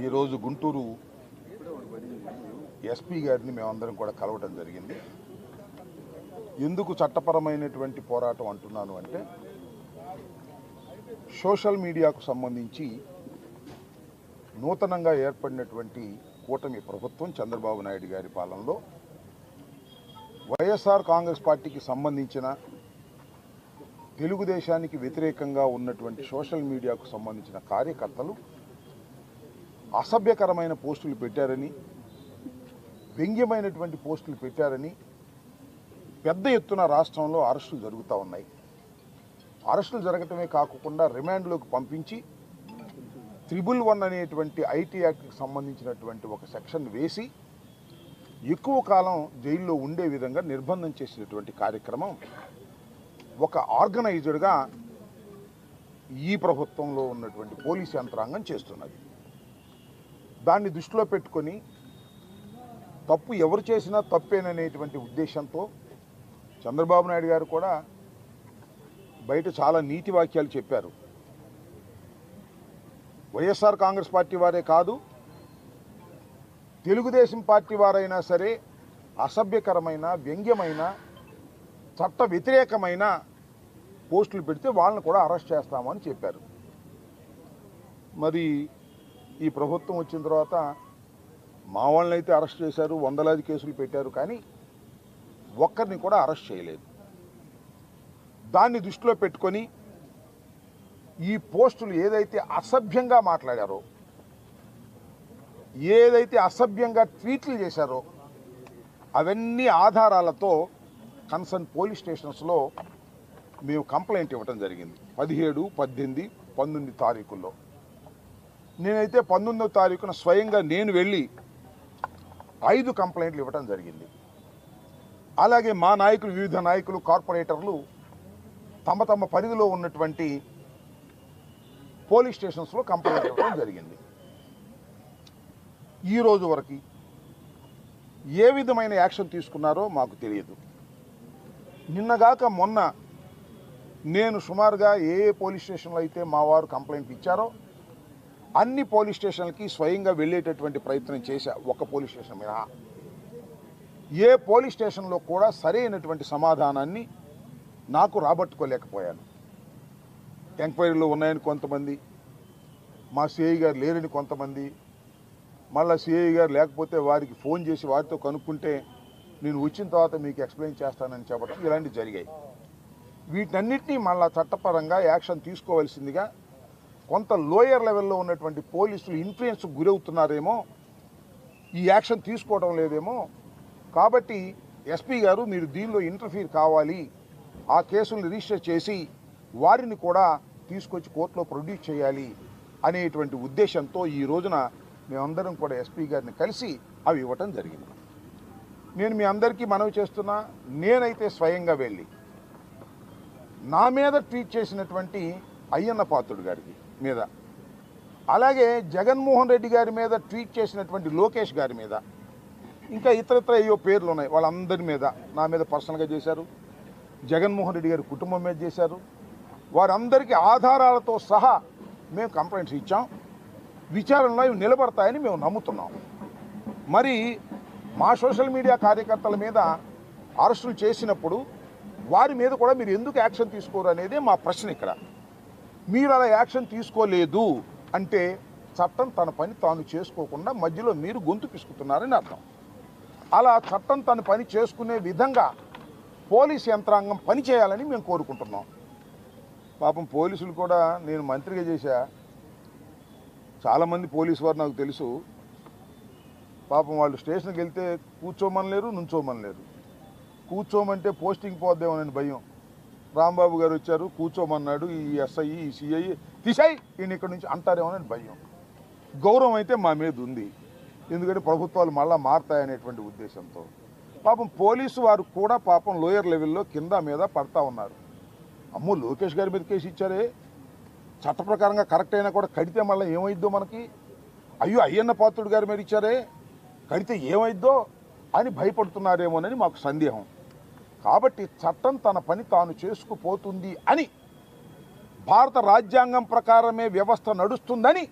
ఈరోజు గుంటూరు ఎస్పీ గారిని మేమందరం కూడా కలవటం జరిగింది. ఎందుకు చట్టపరమైనటువంటి పోరాటం అంటున్నాను అంటే సోషల్ మీడియాకు సంబంధించి నూతనంగా ఏర్పడినటువంటి కూటమి ప్రభుత్వం చంద్రబాబు నాయుడు గారి పాలనలో వైఎస్ఆర్ కాంగ్రెస్ పార్టీకి సంబంధించిన తెలుగుదేశానికి వ్యతిరేకంగా ఉన్నటువంటి సోషల్ మీడియాకు సంబంధించిన కార్యకర్తలు అసభ్యకరమైన పోస్టులు పెట్టారని వ్యంగ్యమైనటువంటి పోస్టులు పెట్టారని పెద్ద ఎత్తున రాష్ట్రంలో అరెస్టులు జరుగుతూ ఉన్నాయి. అరెస్టులు జరగటమే కాకుండా రిమాండ్లోకి పంపించి త్రిబుల్ వన్ అనేటువంటి ఐటీ యాక్ట్కి సంబంధించినటువంటి ఒక సెక్షన్ వేసి ఎక్కువ కాలం జైల్లో ఉండే విధంగా నిర్బంధం చేసినటువంటి కార్యక్రమం ఒక ఆర్గనైజ్డ్గా ఈ ప్రభుత్వంలో ఉన్నటువంటి పోలీస్ యంత్రాంగం చేస్తున్నది. దాన్ని దృష్టిలో పెట్టుకొని తప్పు ఎవరు చేసినా తప్పేననేటువంటి ఉద్దేశంతో చంద్రబాబు నాయుడు గారు కూడా బయట చాలా నీతి వాక్యాలు చెప్పారు. వైఎస్ఆర్ కాంగ్రెస్ పార్టీ వారే కాదు తెలుగుదేశం పార్టీ వారైనా సరే అసభ్యకరమైన వ్యంగ్యమైన చట్ట వ్యతిరేకమైన పోస్టులు పెడితే వాళ్ళని కూడా అరెస్ట్ చేస్తామని చెప్పారు. మరి ఈ ప్రభుత్వం వచ్చిన తర్వాత మా వాళ్ళని అయితే అరెస్ట్ చేశారు వందలాది కేసులు పెట్టారు కానీ ఒక్కరిని కూడా అరెస్ట్ చేయలేదు. దాన్ని దృష్టిలో పెట్టుకొని ఈ పోస్టులు ఏదైతే అసభ్యంగా మాట్లాడారో ఏదైతే అసభ్యంగా ట్వీట్లు చేశారో అవన్నీ ఆధారాలతో కన్సర్న్ పోలీస్ స్టేషన్స్లో మేము కంప్లైంట్ ఇవ్వడం జరిగింది. పదిహేడు పద్దెనిమిది పంతొమ్మిది తారీఖుల్లో. నేనైతే పంతొమ్మిదవ తారీఖున స్వయంగా నేను వెళ్ళి ఐదు కంప్లైంట్లు ఇవ్వడం జరిగింది. అలాగే మా నాయకులు వివిధ నాయకులు కార్పొరేటర్లు తమ తమ పరిధిలో ఉన్నటువంటి పోలీస్ స్టేషన్స్లో కంప్లైంట్ ఇవ్వడం జరిగింది. ఈ రోజు వరకు ఏ విధమైన యాక్షన్ తీసుకున్నారో మాకు తెలియదు. నిన్నగాక మొన్న నేను సుమారుగా ఏ ఏ పోలీస్ స్టేషన్లో అయితే మా వారు కంప్లైంట్ ఇచ్చారో అన్ని పోలీస్ స్టేషన్లకి స్వయంగా వెళ్ళేటటువంటి ప్రయత్నం చేశా ఒక పోలీస్ స్టేషన్ మినహా ఏ పోలీస్ స్టేషన్లో కూడా సరైనటువంటి సమాధానాన్ని నాకు రాబట్టుకోలేకపోయాను. ఎంక్వైరీలో ఉన్నాయని కొంతమంది మా సిఐ గారు లేరని కొంతమంది మళ్ళీ సిఐ గారు లేకపోతే వారికి ఫోన్ చేసి వారితో కనుక్కుంటే నేను వచ్చిన తర్వాత మీకు ఎక్స్ప్లెయిన్ చేస్తానని చెప్పడం ఇలాంటివి జరిగాయి. వీటన్నిటినీ మళ్ళా చట్టపరంగా యాక్షన్ తీసుకోవాల్సిందిగా కొంత లోయర్ లెవెల్లో ఉన్నటువంటి పోలీసులు ఇన్ఫ్లుయెన్స్ గురవుతున్నారేమో ఈ యాక్షన్ తీసుకోవడం లేదేమో. కాబట్టి ఎస్పీ గారు మీరు దీనిలో ఇంటర్ఫీర్ కావాలి ఆ కేసులను రిజిస్టర్ చేసి వారిని కూడా తీసుకొచ్చి కోర్టులో ప్రొడ్యూస్ చేయాలి అనేటువంటి ఉద్దేశంతో ఈ రోజున మేమందరం కూడా ఎస్పీ గారిని కలిసి అవి ఇవ్వటం జరిగింది. నేను మీ అందరికీ మనవి చేస్తున్నా నేనైతే స్వయంగా వెళ్ళి నా మీద ట్వీట్ చేసినటువంటి అయ్యన్న పాత్రుడు గారికి మీద. అలాగే జగన్మోహన్ రెడ్డి గారి మీద ట్వీట్ చేసినటువంటి లోకేష్ గారి మీద. ఇంకా ఇతరత్ర ఏయో పేర్లు ఉన్నాయి వాళ్ళందరి మీద. నా మీద పర్సనల్గా చేశారు. జగన్మోహన్ రెడ్డి గారి కుటుంబం మీద చేశారు. వారందరికీ ఆధారాలతో సహా మేము కంప్లైంట్స్ ఇచ్చాం. విచారణలో ఇవి నిలబడతాయని మేము నమ్ముతున్నాం. మరి మా సోషల్ మీడియా కార్యకర్తల మీద అరెస్టులు చేసినప్పుడు వారి మీద కూడా మీరు ఎందుకు యాక్షన్ తీసుకోరు అనేది మా ప్రశ్న ఇక్కడ. మీరు అలా యాక్షన్ తీసుకోలేదు అంటే చట్టం తన పని తాను చేసుకోకుండా మధ్యలో మీరు గొంతు పిసుకుతున్నారని అర్థం. అలా చట్టం తన పని చేసుకునే విధంగా పోలీస్ యంత్రాంగం పని చేయాలని మేము కోరుకుంటున్నాం. పాపం పోలీసులు కూడా నేను మంత్రిగా చేశా. చాలామంది పోలీసు వారు నాకు తెలుసు. పాపం వాళ్ళు స్టేషన్కి వెళ్తే కూర్చోమనలేరు నుంచోమనలేరు. కూర్చోమంటే పోస్టింగ్ పోద్దేమోనని భయం. రాంబాబు గారు వచ్చారు కూర్చోమన్నాడు ఈ ఎస్ఐ ఈ సిఐ తీసాయి ఈయన ఇక్కడ నుంచి అంటారేమోనని భయం. గౌరవం అయితే మా మీద ఉంది. ఎందుకంటే ప్రభుత్వాలు మళ్ళా మారతాయనేటువంటి ఉద్దేశంతో. పాపం పోలీసు వారు కూడా పాపం లోయర్ లెవెల్లో కింద మీద పడతా ఉన్నారు. అమ్మో లోకేష్ గారి మీద కేసు ఇచ్చారే. చట్ట ప్రకారంగా కరెక్ట్ అయినా కూడా కడితే మళ్ళీ ఏమైద్దో మనకి? అయ్యో అయ్యన్న పాత్రుడు గారి మీద ఇచ్చారే. కడితే ఏమైద్దో అని భయపడుతున్నారేమోనని మాకు సందేహం. కాబట్టి చట్టం తన పని తాను చేసుకుపోతుంది అని భారత రాజ్యాంగం ప్రకారమే వ్యవస్థ నడుస్తుందని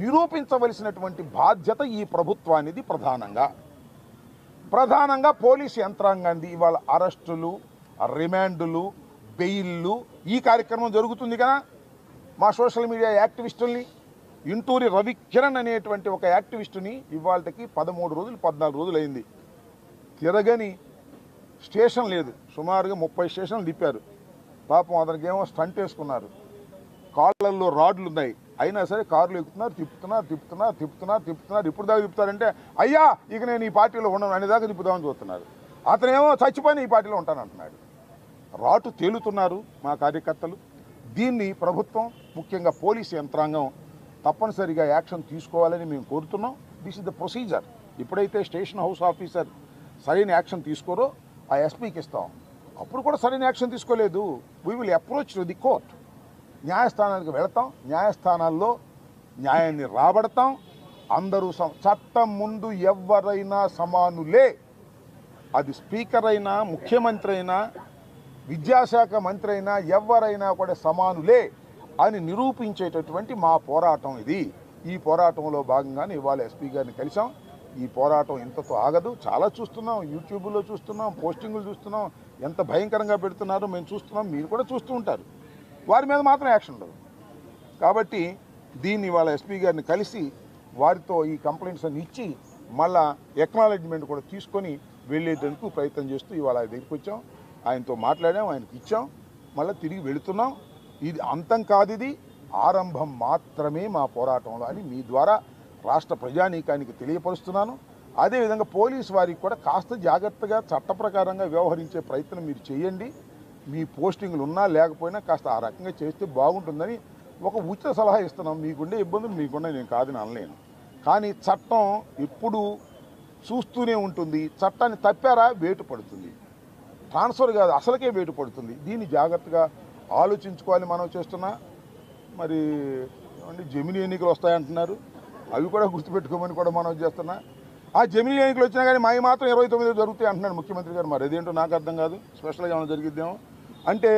నిరూపించవలసినటువంటి బాధ్యత ఈ ప్రభుత్వానిది ప్రధానంగా. ప్రధానంగా పోలీసు యంత్రాంగాన్ని ఇవాళ అరెస్టులు రిమాండులు బెయిల్లు ఈ కార్యక్రమం జరుగుతుంది కదా. మా సోషల్ మీడియా యాక్టివిస్టుల్ని ఇంటూరి రవికిరణ్ అనేటువంటి ఒక యాక్టివిస్టుని ఇవాళకి పదమూడు రోజులు పద్నాలుగు రోజులు అయింది తిరగని స్టేషన్ లేదు. సుమారుగా ముప్పై స్టేషన్లు తిప్పారు. పాపం అతనికి ఏమో స్టంట్ వేసుకున్నారు. కాళ్ళల్లో రాడ్లు ఉన్నాయి. అయినా సరే కార్లు ఎక్కుతున్నారు తిప్పుతున్నారు తిప్పుతున్నారు తిప్పుతున్నారు తిప్పుతున్నారు. ఇప్పుడు దాకా తిప్పుతారంటే అయ్యా ఇక నేను ఈ పార్టీలో ఉండను. అనే దాకా తిప్పుదామని చూస్తున్నారు. అతనేమో చచ్చిపోయిన ఈ పార్టీలో ఉంటానంటున్నాడు. రాటు తేలుతున్నారు మా కార్యకర్తలు. దీన్ని ప్రభుత్వం ముఖ్యంగా పోలీసు యంత్రాంగం తప్పనిసరిగా యాక్షన్ తీసుకోవాలని మేము కోరుతున్నాం. దిస్ ఇస్ ద ప్రొసీజర్ ఎప్పుడైతే స్టేషన్ హౌస్ ఆఫీసర్ సరైన యాక్షన్ తీసుకోరో ఆ ఎస్పీకి ఇస్తాం. అప్పుడు కూడా సరైన యాక్షన్ తీసుకోలేదు. We will approach to the court న్యాయస్థానానికి వెళతాం. న్యాయస్థానాల్లో న్యాయాన్ని రాబడతాం. అందరూ చట్టం ముందు ఎవరైనా సమానులే. అది స్పీకర్ అయినా ముఖ్యమంత్రి అయినా విద్యాశాఖ మంత్రి అయినా ఎవరైనా కూడా సమానులే అని నిరూపించేటటువంటి మా పోరాటం ఇది. ఈ పోరాటంలో భాగంగానే ఇవాళ ఎస్పీ గారిని కలిసాం ఈ పోరాటం ఎంతతో ఆగదు. చాలా చూస్తున్నాం యూట్యూబ్లో చూస్తున్నాం పోస్టింగులు చూస్తున్నాం. ఎంత భయంకరంగా పెడుతున్నారో మేము చూస్తున్నాం మీరు కూడా చూస్తూ ఉంటారు. వారి మీద మాత్రం యాక్షన్ ఉండదు. కాబట్టి దీన్ని వాళ్ళ ఎస్పీ గారిని కలిసి వారితో ఈ కంప్లైంట్స్ అన్ని ఇచ్చి మళ్ళా ఎక్నాలెడ్జ్మెంట్ కూడా తీసుకొని వెళ్ళేందుకు ప్రయత్నం చేస్తూ ఇవాళ ఆయన దగ్గరికి వచ్చాం. ఆయనతో మాట్లాడాం ఆయనకి ఇచ్చాం. మళ్ళీ తిరిగి వెళుతున్నాం. ఇది అంతం కాదు ఇది. ఆరంభం మాత్రమే మా పోరాటంలో అని మీ ద్వారా రాష్ట్ర ప్రజానీకానికి తెలియపరుస్తున్నాను. అదేవిధంగా పోలీసు వారికి కూడా కాస్త జాగ్రత్తగా చట్ట ప్రకారంగా వ్యవహరించే ప్రయత్నం మీరు చేయండి. మీ పోస్టింగ్లు ఉన్నా లేకపోయినా కాస్త ఆ రకంగా చేస్తే బాగుంటుందని ఒక ఉచిత సలహా ఇస్తున్నాం. మీకుండే ఇబ్బందులు మీకుండా నేను కాదని అనలేను. కానీ చట్టం ఎప్పుడు చూస్తూనే ఉంటుంది. చట్టాన్ని తప్పారా? వేటు పడుతుంది. ట్రాన్స్ఫర్ కాదు అసలుకే వేటు పడుతుంది. దీన్ని జాగ్రత్తగా ఆలోచించుకోవాలి మనం చేస్తున్నా. మరి ఏమంటే జమిని ఎన్నికలు వస్తాయంటున్నారు. అవి కూడా గుర్తుపెట్టుకోమని కూడా మనం చేస్తున్నా. ఆ జమిలీ ఎన్నికలు వచ్చినా కానీ మావి మాత్రం ఇరవై తొమ్మిది జరుగుతాయి అంటున్నాడు ముఖ్యమంత్రి గారు. మరి అదేంటో నాకు అర్థం కాదు. స్పెషల్గా ఏమైనా జరిగిద్దేమో. అంటే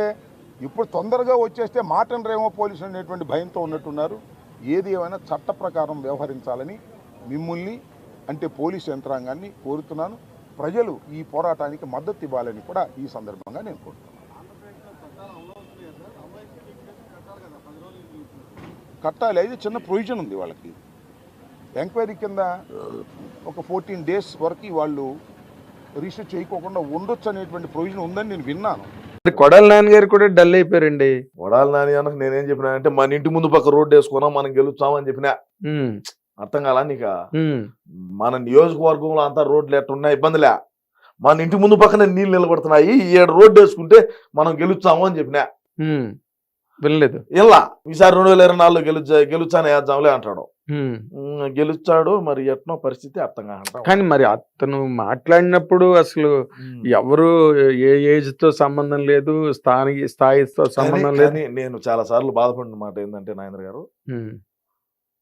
ఇప్పుడు తొందరగా వచ్చేస్తే మాటనరేమో పోలీసులు అనేటువంటి భయంతో ఉన్నట్టున్నారు. ఏది ఏమైనా చట్ట ప్రకారం వ్యవహరించాలని మిమ్మల్ని అంటే పోలీసు యంత్రాంగాన్ని కోరుతున్నాను. ప్రజలు ఈ పోరాటానికి మద్దతు ఇవ్వాలని కూడా ఈ సందర్భంగా నేను కోరుతున్నాను. కట్టాలి. అయితే చిన్న ప్రొవిజన్ ఉంది వాళ్ళకి. ఎంక్వైరీ కింద ఒక ఫోర్టీన్ డేస్ వరకు వాళ్ళు రిజిస్టర్ చేయకోకుండా ఉండొచ్చు అనేటువంటి ప్రొవిజన్ ఉందని నేను విన్నాను. కొడాలి నాన్నగారు కూడా డల్ అయిపోయారండి. వడాలి నాని అన్నకు నేనేం చెప్పినా అంటే మన ఇంటి ముందు పక్క రోడ్డు వేసుకున్నాం మనం గెలుస్తామని చెప్పినా. అర్థం కాలా నీక? మన నియోజకవర్గంలో అంతా రోడ్లు ఎట్టున్నా ఇబ్బందిలే. మన ఇంటి ముందు పక్కన నీళ్ళు నిలబడుతున్నాయి ఈ ఏడు రోడ్డు వేసుకుంటే మనం గెలుస్తాము అని చెప్పినా. వినలేదు. ఇలా ఈసారి రెండు వేల ఇరవై నాలుగులో గెలుచా గెలుచానే వేద్దాంలే అంటాడు. గెలుచాడు మరి ఎట్నో పరిస్థితి అర్థం కాదు కానీ మరి అతను మాట్లాడినప్పుడు అసలు ఎవరు ఏ ఏజ్తో సంబంధం లేదు స్థాయి స్థాయితో సంబంధం లేదు. నేను చాలా సార్లు బాధపడిన మాట ఏంటంటే నాయనర్ గారు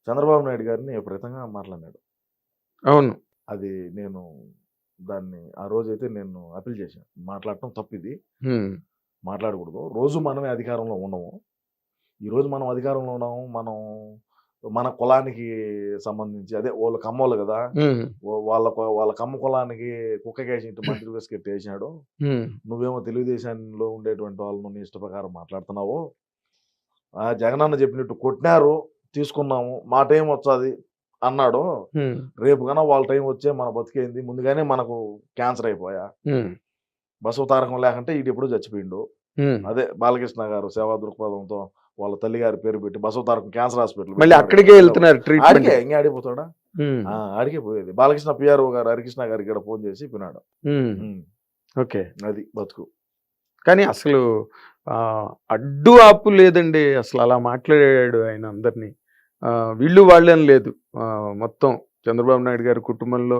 చంద్రబాబు నాయుడు గారిని విపరీతంగా మాట్లాడినాడు అవును. అది నేను దాన్ని ఆ రోజైతే నేను అప్పీల్ చేశాను మాట్లాడటం తప్పిది. మాట్లాడకూడదు. రోజు మనమే అధికారంలో ఉండము. ఈ రోజు మనం అధికారంలో ఉన్నాము మనం మన కులానికి సంబంధించి అదే వాళ్ళ కమ్మోళ్ళు కదా వాళ్ళ వాళ్ళ కమ్మ కులానికి కుక్కకేసి ఇంటి మంత్రి బిస్కెట్ వేసినాడు. నువ్వేమో తెలుగుదేశంలో ఉండేటువంటి వాళ్ళను నీ ఇష్ట ప్రకారం మాట్లాడుతున్నావు. ఆ జగనన్న చెప్పినట్టు కొట్టినారు తీసుకున్నాము మా టైం వచ్చాది అన్నాడు. రేపు కన్నా వాళ్ళ టైం వచ్చే మన బతికేంది ముందుగానే మనకు క్యాన్సర్ అయిపోయా? బసవ తారకం లేకుంటే ఈడు ఎప్పుడూ చచ్చిపోయిండు. అదే బాలకృష్ణ గారు సేవా దృక్పథంతో వాళ్ళ తల్లి గారి పేరు పెట్టి బసవ తారకం క్యాన్సర్ హాస్పిటల్ మళ్ళీ అక్కడికే వెళ్తున్నారు ట్రీట్మెంట్ ఆడికే ఇంకా ఆడిపోతాడా ఆడికే పోయేది. బాలకృష్ణ పిఆర్ఓ గారు హరికృష్ణ గారికి ఇక్కడ ఫోన్ చేసి పిన్నాడు ఉమ్, ఓకే. అది బతుకు. కానీ అసలు ఆ, అడ్డు ఆపు లేదండి. అసలు అలా మాట్లాడాడు ఆయన అందరినీ. వీళ్ళు వాళ్ళని లేదు. మొత్తం చంద్రబాబు నాయుడు గారి కుటుంబంలో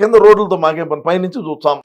కింద రోడ్లతో మాకే పని? పైనుంచి చూస్తాం.